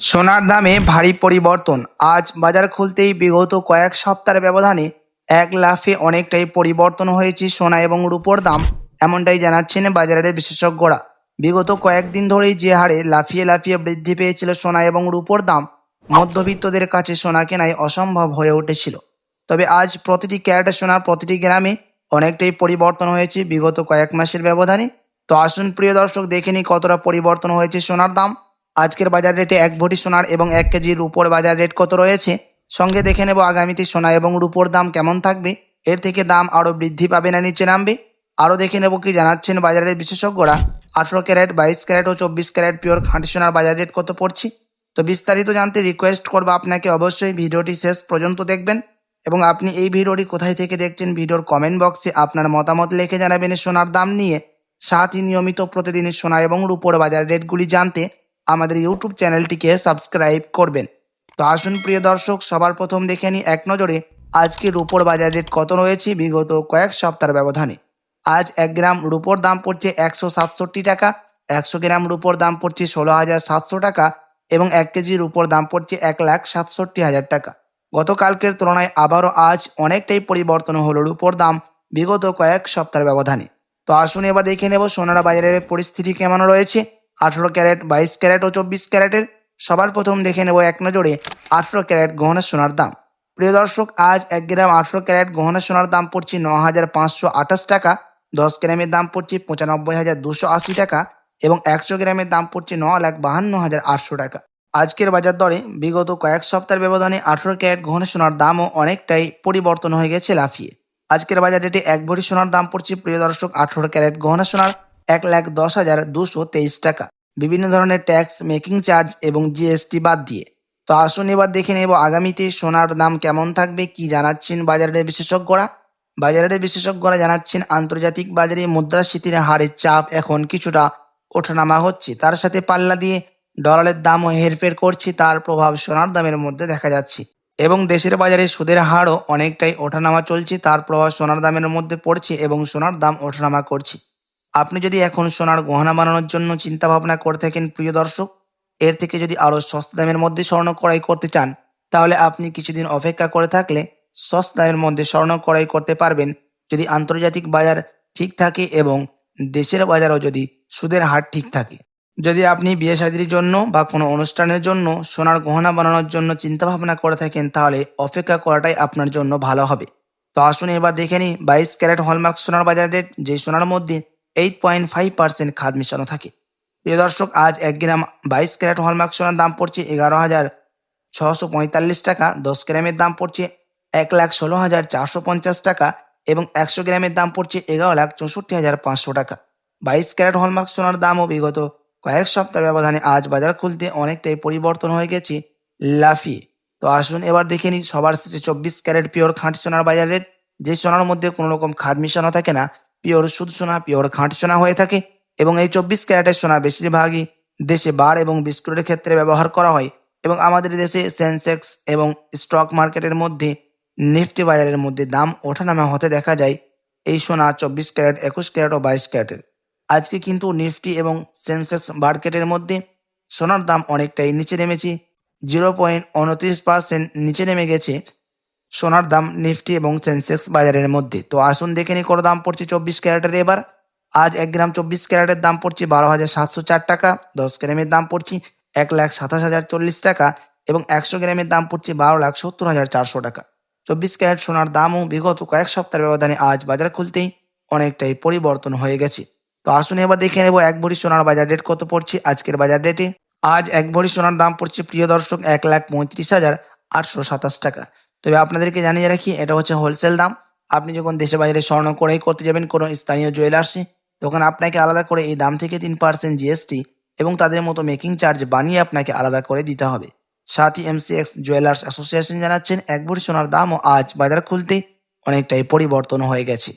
সোনার দামে ভারী পরিবর্তন। আজ বাজার খুলতেই বিগত কয়েক সপ্তাহের ব্যবধানে এক লাফে অনেকটাই পরিবর্তন হয়েছে সোনা এবং রূপোর দাম, এমনটাই জানাচ্ছেন বাজারের বিশেষজ্ঞরা। বিগত কয়েকদিন ধরেই যে হারে লাফিয়ে লাফিয়ে বৃদ্ধি পেয়েছিল সোনা এবং রূপোর দাম, মধ্যবিত্তদের কাছে সোনা কেনাই অসম্ভব হয়ে উঠেছিল। তবে আজ প্রতিটি ক্যারেটের সোনার প্রতিটি গ্রামে অনেকটাই পরিবর্তন হয়েছে বিগত কয়েক মাসের ব্যবধানে। তো আসুন প্রিয় দর্শক, দেখে নিই কতটা পরিবর্তন হয়েছে সোনার দাম। আজকের বাজার রেটে এক ভরি সোনার এবং এক কেজি রুপোর বাজার রেট কত রয়েছে? সঙ্গে দেখে নেব আগামীতে সোনা এবং রুপোর দাম কেমন থাকবে। এর থেকে দাম আরও বৃদ্ধি পাবে না নিচে নামবে? আরও দেখে নেব কি জানাচ্ছেন বাজারের বিশেষজ্ঞরা। আঠেরো ক্যারেট, বাইশ ক্যারেট ও চব্বিশ ক্যারেট পিওর খাঁটি সোনার বাজার রেট কত পড়ছে? তো বিস্তারিত জানতে রিকোয়েস্ট করব আপনাকে অবশ্যই ভিডিওটি শেষ পর্যন্ত দেখবেন এবং আপনি এই ভিডিওটি কোথায় থেকে দেখছেন ভিডিওর কমেন্ট বক্সে আপনার মতামত লিখে জানাবেন সোনার দাম নিয়ে। সাথে নিয়মিত প্রতিদিনের সোনা এবং রুপোর বাজার রেটগুলি জানতে আমাদের ইউটিউব চ্যানেলটিকে সাবস্ক্রাইব করবেন। তো আসুন প্রিয় দর্শক, সবার প্রথম দেখে নিই এক নজরে আজকে রুপোর বাজার রেট কত রয়েছে বিগত কয়েক সপ্তাহের ব্যবধানে। আজ এক গ্রাম রুপোর দাম পড়ছে একশো সাতষট্টি টাকা, একশো গ্রাম রুপোর দাম পড়ছে ষোলো হাজার সাতশো টাকা এবং এক কেজি রুপোর দাম পড়ছে এক লাখ সাতষট্টি হাজার টাকা। গতকালকের তুলনায় আবারও আজ অনেকটাই পরিবর্তন হলো রুপোর দাম বিগত কয়েক সপ্তাহের ব্যবধানে। তো আসুন এবার দেখে নেব সোনারা বাজারের পরিস্থিতি কেমন রয়েছে। আঠেরো ক্যারেট, বাইশ ক্যারেট ও চব্বিশ ক্যারেটের সবার প্রথম দেখে নেব এক নজরে আঠেরো ক্যারেট গহনা সোনার দাম। প্রিয় দর্শক, আজ এক গ্রাম আঠেরো ক্যারেট গহনা সোনার দাম পড়ছে ন হাজার পাঁচশো আঠাশ টাকা, দশ গ্রামের দাম পড়ছে পঁচানব্বই হাজার দুশো আশি টাকা এবং একশো গ্রামের দাম পড়ছে ন লাখ বাহান্ন হাজার আটশো টাকা। আজকের বাজার দরে বিগত কয়েক সপ্তাহের ব্যবধানে আঠেরো ক্যারেট গহনা সোনার দামও অনেকটাই পরিবর্তন হয়ে গেছে লাফিয়ে। আজকের বাজার রেটে এক ভরি সোনার দাম পড়ছে, প্রিয় দর্শক, আঠেরো ক্যারেট গহনা সোনার এক লাখ দশ হাজার দুশো তেইশ টাকা। বিভিন্ন ধরনের ট্যাক্স, মেকিং চার্জ এবং জিএসটি বাদ দিয়ে। তো আসুন এবার দেখে নেব আগামীতে সোনার দাম কেমন থাকবে, কি জানাচ্ছেন বাজারের বিশেষজ্ঞরা। বাজারের বিশেষজ্ঞরা জানাচ্ছেন, আন্তর্জাতিক বাজারে মুদ্রাস্ফীতির হারের চাপ এখন কিছুটা ওঠানামা হচ্ছে। তার সাথে পাল্লা দিয়ে ডলারের দামও হেরফের করছে, তার প্রভাব সোনার দামের মধ্যে দেখা যাচ্ছে। এবং দেশের বাজারে সুদের হারও অনেকটাই ওঠানামা চলছে, তার প্রভাব সোনার দামের মধ্যে পড়ছে এবং সোনার দাম ওঠানামা করছে। আপনি যদি এখন সোনার গহনা বানানোর জন্য চিন্তা ভাবনা করে থাকেন, প্রিয় দর্শক, এর থেকে যদি আরও সস্তা দামের মধ্যে স্বর্ণ ক্রয় করতে চান, তাহলে আপনি কিছুদিন অপেক্ষা করে থাকলে সস্তা দামের মধ্যে স্বর্ণ ক্রয় করতে পারবেন। যদি আন্তর্জাতিক বাজার ঠিক থাকে এবং দেশের বাজারও যদি সুদের হার ঠিক থাকে। যদি আপনি বিয়ে শাদির জন্য বা কোনো অনুষ্ঠানের জন্য সোনার গহনা বানানোর জন্য চিন্তা ভাবনা করে থাকেন, তাহলে অপেক্ষা করাটাই আপনার জন্য ভালো হবে। তো আসুন এবার দেখে নিই বাইশ ক্যারেট হলমার্ক সোনার বাজার রেট যে সোনার মধ্যে এইট পয়েন্ট ফাইভ পার্সেন্ট খাদ মিশানো থাকে। প্রিয় দর্শক, আজ এক গ্রাম বাইশ ক্যারেট হলমার্ক সোনার দাম পড়ছে এগারো হাজার ছশো পঁয়তাল্লিশ টাকা, দশ গ্রামের দাম পড়ছে এক লাখ ষোলো হাজার চারশো পঞ্চাশ টাকা এবং একশো গ্রামের দাম পড়ছে এগারো লাখ চৌষট্টি হাজার পাঁচশো টাকা। বাইশ ক্যারেট হলমার্ক সোনার দামও বিগত কয়েক সপ্তাহ ব্যবধানে আজ বাজার খুলতে অনেকটাই পরিবর্তন হয়ে গেছে লাফিয়ে। তো আসুন এবার দেখে নিই সবার শেষে চব্বিশ ক্যারেট পিওর খাঁটি সোনার বাজার রেট। যে সোনার মধ্যে কোনো রকম খাদ মিশানো থাকে না পিওর শুধু সোনা, পিওর খাঁটি সোনা হয়ে থাকে এবং এই চব্বিশ ক্যারেটের সোনা বেশিরভাগই দেশে বার এবং বিস্কুটের ক্ষেত্রে ব্যবহার করা হয় এবং আমাদের দেশে সেন্সেক্স এবং স্টক মার্কেটের মধ্যে, নিফটি বাজারের মধ্যে দাম ওঠানামা হতে দেখা যায়। এই সোনা চব্বিশ ক্যারেট, একুশ ক্যারেট ও বাইশ ক্যারেটের। আজকে কিন্তু নিফটি এবং সেন্সেক্স মার্কেটের মধ্যে সোনার দাম অনেকটাই নিচে নেমেছে। জিরো পয়েন্ট উনত্রিশ পার্সেন্ট নিচে নেমে গেছে। সোনার দাম নিফটি এবং সেন্সেক্স বাজারের মধ্যে। তো আসুন দেখে নিই কত দাম পড়ছে চব্বিশ ক্যারেটের এবার। আজ এক গ্রাম চব্বিশ ক্যারেটের দাম পড়ছে বারো হাজার সাতশো চার টাকা, দশ গ্রামের দাম পড়ছে এক লাখ সাতাশ হাজার চল্লিশ টাকা এবং একশো গ্রামের দাম পড়ছে বারো লাখ সত্তর হাজার চারশো টাকা। চব্বিশ ক্যারেট সোনার দামও বিগত কয়েক সপ্তাহের ব্যবধানে আজ বাজার খুলতেই অনেকটাই পরিবর্তন হয়ে গেছে। তো আসুন এবার দেখে নেব এক ভরি সোনার বাজার রেট কত পড়ছে আজকের বাজার রেটে। আজ এক ভরি সোনার দাম পড়ছে প্রিয় দর্শক এক লাখ পঁয়ত্রিশ হাজার আটশো সাতাশ টাকা। তবে আপনাদেরকে জানিয়ে রাখি, এটা হচ্ছে হোলসেল দাম। আপনি যখন দেশে বাজারে স্বর্ণ ক্রয় করতে যাবেন, কোনো স্থানীয় জুয়েলার্সে তখন আপনাকে আলাদা করে এই দাম থেকে তিন পার্সেন্ট জিএসটি এবং তাদের মতো মেকিং চার্জ বানিয়ে আপনাকে আলাদা করে দিতে হবে। সাথী এমসিএক্স জুয়েলার্স অ্যাসোসিয়েশন জানাচ্ছেন এক সোনার দামও আজ বাজার খুলতে অনেকটাই পরিবর্তন হয়ে গেছে।